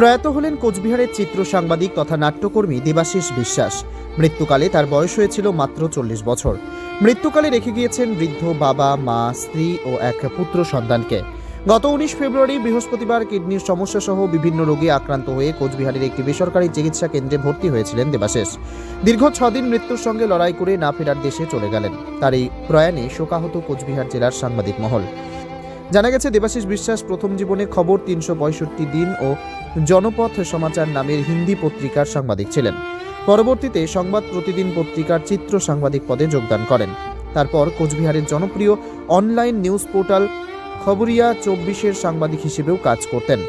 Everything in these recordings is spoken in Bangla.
প্রয়াত হলেন কোচবিহারের চিত্র সাংবাদিক তথা নাট্যকর্মী দেবাশিস বিশ্বাস। মৃত্যুকালে তার বয়স হয়েছিল মাত্র চল্লিশ বছর। মৃত্যুকালে রেখে গিয়েছেন বৃদ্ধ বাবা, মা, স্ত্রী ও এক পুত্র সন্তানকে। গত উনিশ ফেব্রুয়ারি বৃহস্পতিবার কিডনির সমস্যা সহ বিভিন্ন রোগে আক্রান্ত হয়ে কোচবিহারের একটি বেসরকারি চিকিৎসা কেন্দ্রে ভর্তি হয়েছিলেন দেবাশিস। দীর্ঘ ছদিন মৃত্যুর সঙ্গে লড়াই করে না ফেরার দেশে চলে গেলেন। তার এই প্রয়াণে শোকাহত কোচবিহার জেলার সাংবাদিক মহল। জানা গেছে, দেবাশিস বিশ্বাস প্রথম জীবনে খবর তিনশো পঁয়ষট্টি দিন ও জনপথ সমাচার নামের হিন্দি পত্রিকার সাংবাদিক ছিলেন। পরবর্তীতে সংবাদ প্রতিদিন পত্রিকার চিত্র সাংবাদিক পদে যোগদান করেন। তারপর কোচবিহারের জনপ্রিয় অনলাইন নিউজ পোর্টাল খবরিয়া চব্বিশের সাংবাদিক হিসেবেও কাজ করতেন।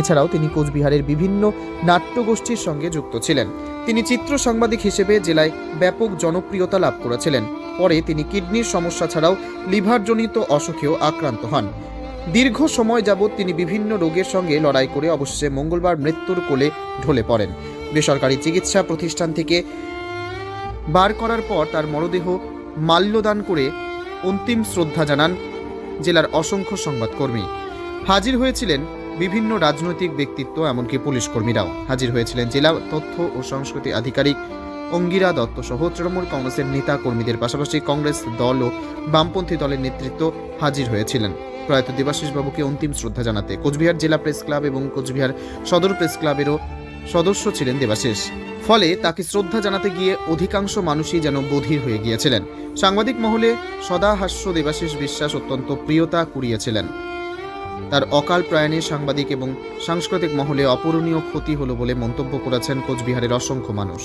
এছাড়াও তিনি কোচবিহারের বিভিন্ন নাট্যগোষ্ঠীর সঙ্গে যুক্ত ছিলেন। তিনি চিত্র সাংবাদিক হিসেবে জেলায় ব্যাপক জনপ্রিয়তা লাভ করেছিলেন। পরে তিনি কিডনির সমস্যা ছাড়াও লিভারজনিত অসুখেও আক্রান্ত হন। দীর্ঘ সময় যাবৎ তিনি বিভিন্ন রোগের সঙ্গে লড়াই করে অবশেষে মঙ্গলবার মৃত্যুর কোলে ঢলে পড়েন। বেসরকারি চিকিৎসা প্রতিষ্ঠান থেকে বার করার পর তার মরদেহ মাল্যদান করে অন্তিম শ্রদ্ধা জানান জেলার অসংখ্য সংবাদকর্মী। হাজির হয়েছিলেন বিভিন্ন রাজনৈতিক ব্যক্তিত্ব, এমনকি পুলিশ কর্মীরাও। হাজির হয়েছিলেন জেলা তথ্য ও সংস্কৃতি আধিকারিক অঙ্গিরা দত্ত সহ তৃণমূল কংগ্রেসের নেতা কর্মীদের পাশাপাশি কংগ্রেস দল ও বামপন্থী দলের নেতৃত্ব হাজির হয়েছিলেন। প্রয়াত দেবাশিস বাবুকে অন্তিম শ্রদ্ধা জানাতে কোচবিহার জেলা প্রেস ক্লাব এবং কোচবিহার সদর প্রেস ক্লাবেরও সদস্য ছিলেন দেবাশিস। ফলে তাকে শ্রদ্ধা জানাতে গিয়ে অধিকাংশ মানুষই যেন বধির হয়ে গিয়েছিলেন। সাংবাদিক মহলে সদা হাস্য দেবাশিস বিশ্বাস অত্যন্ত প্রিয়তা কুড়িয়েছিলেন। তার অকাল প্রয়াণে সাংবাদিক এবং সাংস্কৃতিক মহলে অপূরণীয় ক্ষতি হলো বলে মন্তব্য করেছেন কোচবিহারের অসংখ্য মানুষ।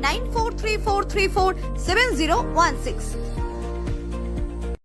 9434347016.